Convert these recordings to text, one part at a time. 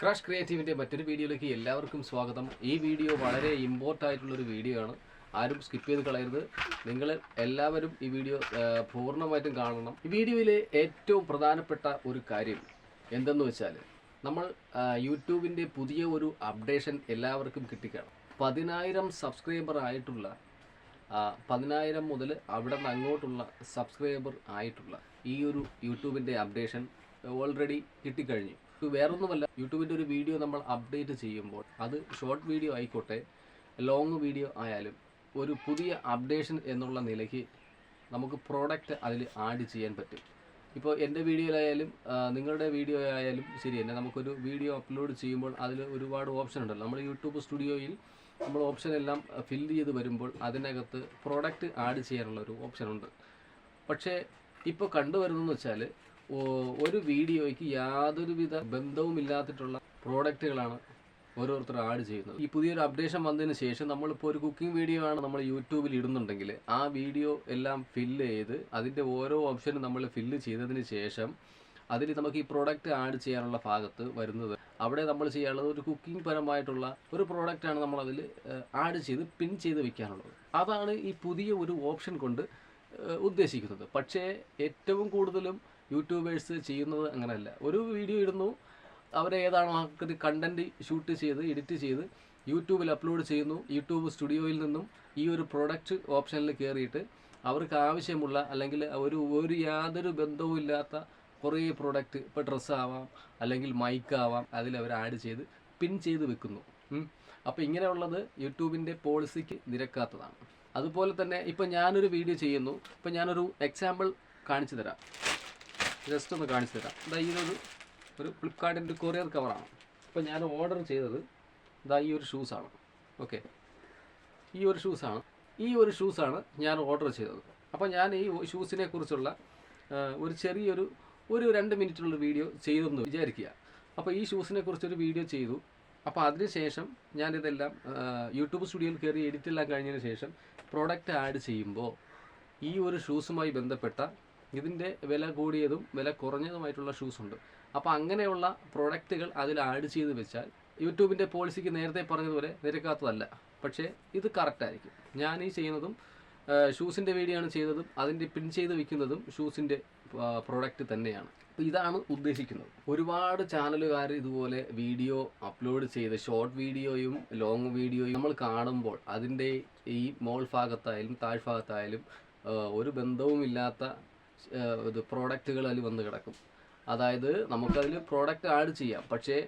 Crash ക്രിയേറ്റീവിന്റെ മറ്റൊരു വീഡിയോയിലേക്ക് എല്ലാവർക്കും സ്വാഗതം. ഈ വീഡിയോ വളരെ ഇമ്പോർട്ടന്റ് ആയിട്ടുള്ളൊരു വീഡിയോ ആണ്. ആരും സ്കിപ്പ് ചെയ്ത് കളയരുത്. നിങ്ങൾ എല്ലാവരും ഈ വീഡിയോ പൂർണമായിട്ടും കാണണം. ഈ വീഡിയോയിലെ ഏറ്റവും പ്രധാനപ്പെട്ട ഒരു കാര്യം എന്തെന്ന് വെച്ചാൽ നമ്മൾ യൂട്യൂബിന്റെ പുതിയ ഒരു അപ്ഡേഷൻ എല്ലാവർക്കും കിട്ടിക്കണം. പതിനായിരം സബ്സ്ക്രൈബർ ആയിട്ടുള്ള പതിനായിരം മുതൽ അവിടെ നിന്ന് അങ്ങോട്ടുള്ള സബ്സ്ക്രൈബർ ആയിട്ടുള്ള ഈ ഒരു യൂട്യൂബിന്റെ അപ്ഡേഷൻ ഓൾറെഡി കിട്ടിക്കഴിഞ്ഞു. വേറൊന്നുമല്ല യൂട്യൂബിന്റെ ഒരു വീഡിയോ നമ്മൾ അപ്ഡേറ്റ് ചെയ്യുമ്പോൾ അത് ഷോർട്ട് വീഡിയോ ആയിക്കോട്ടെ ലോങ് വീഡിയോ ആയാലും ഒരു പുതിയ അപ്ഡേഷൻ എന്നുള്ള നിലയ്ക്ക് നമുക്ക് പ്രോഡക്റ്റ് അതിൽ ആഡ് ചെയ്യാൻ പറ്റും. ഇപ്പോൾ എന്റെ വീഡിയോയിലായാലും നിങ്ങളുടെ വീഡിയോ ആയാലും ശരി തന്നെ നമുക്കൊരു വീഡിയോ അപ്ലോഡ് ചെയ്യുമ്പോൾ അതിൽ ഒരുപാട് ഓപ്ഷൻ ഉണ്ടല്ലോ. നമ്മൾ യൂട്യൂബ് സ്റ്റുഡിയോയിൽ നമ്മൾ ഓപ്ഷൻ എല്ലാം ഫില്ല് ചെയ്ത് വരുമ്പോൾ അതിനകത്ത് പ്രോഡക്റ്റ് ആഡ് ചെയ്യാനുള്ള ഒരു ഓപ്ഷൻ ഉണ്ട്. പക്ഷേ ഇപ്പോൾ കണ്ടുവരുന്നതെന്ന് വെച്ചാൽ ഒരു വീഡിയോയ്ക്ക് യാതൊരുവിധ ബന്ധവുമില്ലാത്തിട്ടുള്ള പ്രോഡക്റ്റുകളാണ് ഓരോരുത്തർ ആഡ് ചെയ്യുന്നത്. ഈ പുതിയൊരു അപ്ഡേഷൻ വന്നതിന് ശേഷം നമ്മളിപ്പോൾ ഒരു കുക്കിംഗ് വീഡിയോ ആണ് നമ്മൾ യൂട്യൂബിൽ ഇടുന്നുണ്ടെങ്കിൽ ആ വീഡിയോ എല്ലാം ഫില്ല് ചെയ്ത് അതിന്റെ ഓരോ ഓപ്ഷനും നമ്മൾ ഫില്ല് ചെയ്തതിന് ശേഷം അതിൽ നമുക്ക് ഈ പ്രോഡക്റ്റ് ആഡ് ചെയ്യാനുള്ള ഭാഗത്ത് വരുന്നത്. അവിടെ നമ്മൾ ചെയ്യാനുള്ളത് ഒരു കുക്കിംഗ് പരമായിട്ടുള്ള ഒരു പ്രോഡക്റ്റാണ് നമ്മൾ ആഡ് ചെയ്ത് പിൻ ചെയ്ത് വെക്കാനുള്ളത്. അതാണ് ഈ പുതിയ ഒരു ഓപ്ഷൻ കൊണ്ട് ഉദ്ദേശിക്കുന്നത്. പക്ഷേ ഏറ്റവും കൂടുതലും യൂട്യൂബേഴ്സ് ചെയ്യുന്നത് അങ്ങനെയല്ല. ഒരു വീഡിയോ ഇടുന്നു അവരേതാണോ ആൾക്കാർ കണ്ടന്റ് ഷൂട്ട് ചെയ്ത് എഡിറ്റ് ചെയ്ത് യൂട്യൂബിൽ അപ്ലോഡ് ചെയ്യുന്നു. യൂട്യൂബ് സ്റ്റുഡിയോയിൽ നിന്നും ഈ ഒരു പ്രൊഡക്റ്റ് ഓപ്ഷനിൽ കയറിയിട്ട് അവർക്ക് ആവശ്യമുള്ള അല്ലെങ്കിൽ ഒരു ഒരു യാതൊരു ബന്ധവും ഇല്ലാത്ത കുറേ പ്രൊഡക്റ്റ് ഇപ്പോൾ ഡ്രസ്സാവാം അല്ലെങ്കിൽ മൈക്കാവാം അതിൽ അവർ ആഡ് ചെയ്ത് പിൻ ചെയ്ത് വെക്കുന്നു. അപ്പോൾ ഇങ്ങനെയുള്ളത് യൂട്യൂബിന്റെ പോളിസിക്ക് നിരക്കാത്തതാണ്. അതുപോലെ തന്നെ ഇപ്പം ഞാനൊരു വീഡിയോ ചെയ്യുന്നു. ഇപ്പം ഞാനൊരു എക്സാമ്പിൾ കാണിച്ചു തരാം. ജസ്റ്റ് ഒന്ന് കാണിച്ചു തരാം. ഇതാ ഇതൊരു ഒരു ഫ്ലിപ്കാർട്ടിന്റെ കൊറിയർ കവറാണ്. അപ്പോൾ ഞാൻ ഓർഡർ ചെയ്തത് ഇതാ ഈ ഒരു ഷൂസാണ് ഓക്കെ ഈ ഒരു ഷൂസാണ് ഈ ഒരു ഷൂസാണ് ഞാൻ ഓർഡർ ചെയ്തത്. അപ്പോൾ ഞാൻ ഈ ഷൂസിനെ കുറിച്ചുള്ള ഒരു ചെറിയൊരു ഒരു രണ്ട് മിനിറ്റുള്ള വീഡിയോ ചെയ്തെന്ന് വിചാരിക്കുക. അപ്പോൾ ഈ ഷൂസിനെ കുറിച്ചൊരു വീഡിയോ ചെയ്തു. അപ്പോൾ അതിനുശേഷം ഞാനിതെല്ലാം യൂട്യൂബ് സ്റ്റുഡിയോയിൽ കയറി എഡിറ്റ് എല്ലാം കഴിഞ്ഞതിന് ശേഷം പ്രോഡക്റ്റ് ആഡ് ചെയ്യുമ്പോൾ ഈ ഒരു ഷൂസുമായി ബന്ധപ്പെട്ട ഇതിന്റെ വില കൂടിയതും വില കുറഞ്ഞതുമായിട്ടുള്ള ഷൂസ് ഉണ്ട്. അപ്പോൾ അങ്ങനെയുള്ള പ്രൊഡക്റ്റുകൾ അതിൽ ആഡ് ചെയ്ത് വെച്ചാൽ യൂട്യൂബിന്റെ പോളിസിക്ക് നേരത്തെ പറഞ്ഞതുപോലെ നിരക്കാത്തതല്ല. പക്ഷേ ഇത് കറക്റ്റായിരിക്കും ഞാൻ ഈ ചെയ്യുന്നതും ഷൂസിന്റെ വീഡിയോ ആണ് ചെയ്തതും അതിന്റെ പിൻ ചെയ്ത് വെക്കുന്നതും ഷൂസിന്റെ പ്രൊഡക്റ്റ് തന്നെയാണ്. അപ്പോൾ ഇതാണ് ഉദ്ദേശിക്കുന്നത്. ഒരുപാട് ചാനലുകാർ ഇതുപോലെ വീഡിയോ അപ്ലോഡ് ചെയ്ത് ഷോർട്ട് വീഡിയോയും ലോങ് വീഡിയോയും നമ്മൾ കാണുമ്പോൾ അതിന്റെ ഈ മോൾ ഭാഗത്തായാലും താഴ്ഭാഗത്തായാലും ഒരു ബന്ധവുമില്ലാത്ത ഇത് പ്രോഡക്റ്റുകൾ അതിൽ വന്ന് കിടക്കും. അതായത് നമുക്കതിൽ പ്രോഡക്റ്റ് ആഡ് ചെയ്യാം. പക്ഷേ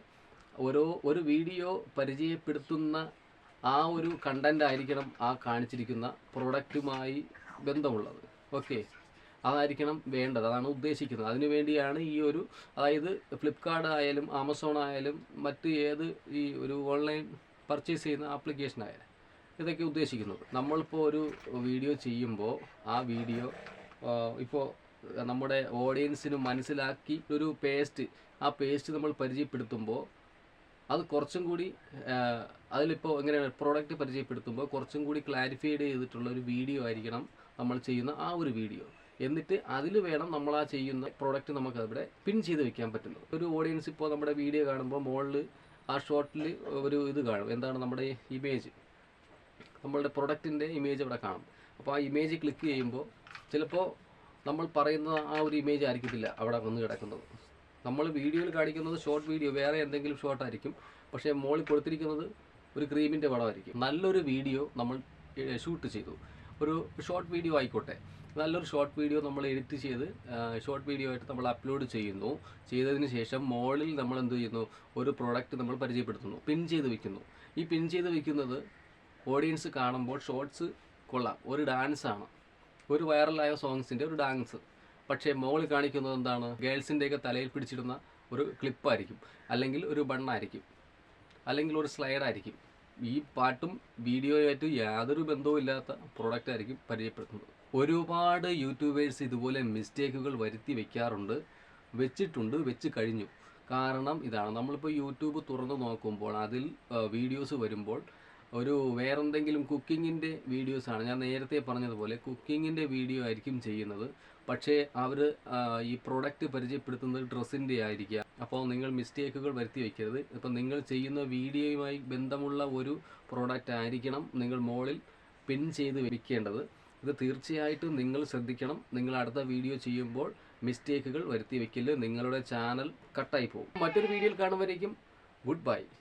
ഓരോ ഒരു വീഡിയോ പരിചയപ്പെടുത്തുന്ന ആ ഒരു കണ്ടന്റ് ആയിരിക്കണം ആ കാണിച്ചിരിക്കുന്ന പ്രോഡക്റ്റുമായി ബന്ധമുള്ളത്. ഓക്കെ അതായിരിക്കണം വേണ്ടത്. അതാണ് ഉദ്ദേശിക്കുന്നത്. അതിനു വേണ്ടിയാണ് ഈ ഒരു അതായത് ഫ്ലിപ്കാർട്ട് ആയാലും ആമസോൺ ആയാലും മറ്റ് ഏത് ഈ ഒരു ഓൺലൈൻ പർച്ചേസ് ചെയ്യുന്ന ആപ്ലിക്കേഷൻ ആയാലും ഇതൊക്കെ ഉദ്ദേശിക്കുന്നത്. നമ്മളിപ്പോൾ ഒരു വീഡിയോ ചെയ്യുമ്പോൾ ആ വീഡിയോ ഇപ്പോൾ നമ്മുടെ ഓഡിയൻസിന് മനസ്സിലാക്കി ഒരു പേസ്റ്റ് ആ പേസ്റ്റ് നമ്മൾ പരിചയപ്പെടുത്തുമ്പോൾ അത് കുറച്ചും കൂടി അതിലിപ്പോൾ എങ്ങനെയാണ് പ്രോഡക്റ്റ് പരിചയപ്പെടുത്തുമ്പോൾ കുറച്ചും കൂടി ക്ലാരിഫൈഡ് ചെയ്തിട്ടുള്ള ഒരു വീഡിയോ ആയിരിക്കണം നമ്മൾ ചെയ്യുന്ന ആ ഒരു വീഡിയോ എന്നിട്ട് അതിൽ വേണം നമ്മൾ ആ ചെയ്യുന്ന പ്രോഡക്റ്റ് നമുക്ക് അവിടെ പിൻ ചെയ്ത് വെക്കാൻ പറ്റുന്നത്. ഒരു ഓഡിയൻസ് ഇപ്പോൾ നമ്മുടെ വീഡിയോ കാണുമ്പോൾ മുകളിൽ ആ ഷോർട്ടിൽ ഒരു ഇത് കാണും. എന്താണ് നമ്മുടെ ഇമേജ് നമ്മളുടെ പ്രൊഡക്റ്റിന്റെ ഇമേജ് അവിടെ കാണും. അപ്പോൾ ആ ഇമേജ് ക്ലിക്ക് ചെയ്യുമ്പോൾ ചിലപ്പോൾ നമ്മൾ പറയുന്ന ആ ഒരു ഇമേജ് ആയിരിക്കത്തില്ല അവിടെ വന്ന് കിടക്കുന്നത്. നമ്മൾ വീഡിയോയിൽ കാണിക്കുന്നത് ഷോർട്ട് വീഡിയോ വേറെ എന്തെങ്കിലും ഷോർട്ട് ആയിരിക്കും. പക്ഷേ മോളിൽ കൊടുത്തിരിക്കുന്നത് ഒരു ക്രീമിന്റെ പടമായിരിക്കും നല്ലൊരു വീഡിയോ നമ്മൾ ഷൂട്ട് ചെയ്തു. ഒരു ഷോർട്ട് വീഡിയോ ആയിക്കോട്ടെ. നല്ലൊരു ഷോർട്ട് വീഡിയോ നമ്മൾ എഡിറ്റ് ചെയ്ത് ഷോർട്ട് വീഡിയോ ആയിട്ട് നമ്മൾ അപ്ലോഡ് ചെയ്യുന്നു. ചെയ്തതിന് ശേഷം മോളിൽ നമ്മൾ എന്ത് ചെയ്യുന്നു? ഒരു പ്രോഡക്റ്റ് നമ്മൾ പരിചയപ്പെടുത്തുന്നു. പിൻ ചെയ്ത് വെക്കുന്നു. ഈ പിൻ ചെയ്ത് വെക്കുന്നത് ഓഡിയൻസ് കാണുമ്പോൾ ഷോർട്സ് കൊള്ളാം. ഒരു ഡാൻസാണ് ഒരു വൈറലായ സോങ്സിന്റെ ഒരു ഡാൻസ്. പക്ഷേ മോളിൽ കാണിക്കുന്നത് എന്താണ്? ഗേൾസിന്റെയൊക്കെ തലയിൽ പിടിച്ചിടുന്ന ഒരു ക്ലിപ്പായിരിക്കും. അല്ലെങ്കിൽ ഒരു ബണ്ണായിരിക്കും. അല്ലെങ്കിൽ ഒരു സ്ലൈഡായിരിക്കും. ഈ പാട്ടും വീഡിയോയുമായിട്ട് യാതൊരു ബന്ധവും ഇല്ലാത്ത പ്രോഡക്റ്റ് ആയിരിക്കും പരിചയപ്പെടുത്തുന്നത്. ഒരുപാട് യൂട്യൂബേഴ്സ് ഇതുപോലെ മിസ്റ്റേക്കുകൾ വരുത്തി വെക്കാറുണ്ട്. വെച്ചിട്ടുണ്ട് വെച്ച് കഴിഞ്ഞു. കാരണം ഇതാണ്. നമ്മളിപ്പോൾ യൂട്യൂബ് തുറന്ന് നോക്കുമ്പോൾ അതിൽ വീഡിയോസ് വരുമ്പോൾ ഒരു വേറെന്തെങ്കിലും കുക്കിങ്ങിന്റെ വീഡിയോസാണ്. ഞാൻ നേരത്തെ പറഞ്ഞതുപോലെ കുക്കിങ്ങിന്റെ വീഡിയോ ആയിരിക്കും ചെയ്യുന്നത്. പക്ഷേ അവർ ഈ പ്രോഡക്റ്റ് പരിചയപ്പെടുത്തുന്നത് ഡ്രസ്സിന്റെ ആയിരിക്കുക അപ്പോൾ നിങ്ങൾ മിസ്റ്റേക്കുകൾ വരുത്തി വയ്ക്കരുത് ഇപ്പം നിങ്ങൾ ചെയ്യുന്ന വീഡിയോയുമായി ബന്ധമുള്ള ഒരു പ്രോഡക്റ്റ് ആയിരിക്കണം നിങ്ങൾ മോളിൽ പിൻ ചെയ്ത് വയ്ക്കേണ്ടത് ഇത് തീർച്ചയായിട്ടും നിങ്ങൾ ശ്രദ്ധിക്കണം. നിങ്ങൾ അടുത്ത വീഡിയോ ചെയ്യുമ്പോൾ മിസ്റ്റേക്കുകൾ വരുത്തി വയ്ക്കൽ നിങ്ങളുടെ ചാനൽ കട്ടായി പോകും. മറ്റൊരു വീഡിയോയിൽ കാണുമ്പോഴേക്കും ഗുഡ് ബൈ.